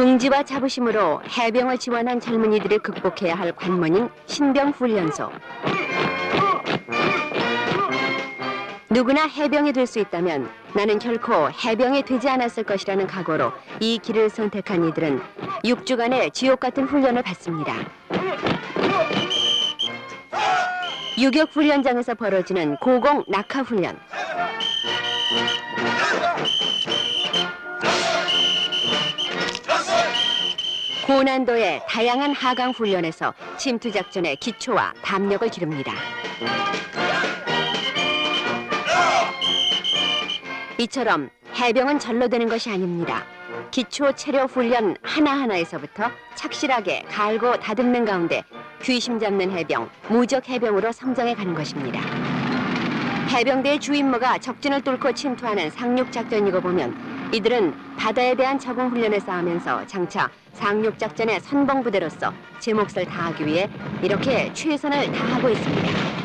긍지와 자부심으로 해병을 지원한 젊은이들이 극복해야 할 관문인 신병훈련소. 누구나 해병이 될 수 있다면 나는 결코 해병이 되지 않았을 것이라는 각오로 이 길을 선택한 이들은 6주간의 지옥 같은 훈련을 받습니다. 유격 훈련장에서 벌어지는 고공 낙하 훈련. 고난도의 다양한 하강 훈련에서 침투 작전의 기초와 담력을 기릅니다. 이처럼 해병은 절로 되는 것이 아닙니다. 기초 체력 훈련 하나하나에서부터 착실하게 갈고 다듬는 가운데 귀심 잡는 해병, 무적 해병으로 성장해 가는 것입니다. 해병대의 주 임무가 적진을 뚫고 침투하는 상륙 작전이고 보면 이들은 바다에 대한 적응 훈련을 쌓으면서 장차 상륙 작전의 선봉부대로서 제 몫을 다하기 위해 이렇게 최선을 다하고 있습니다.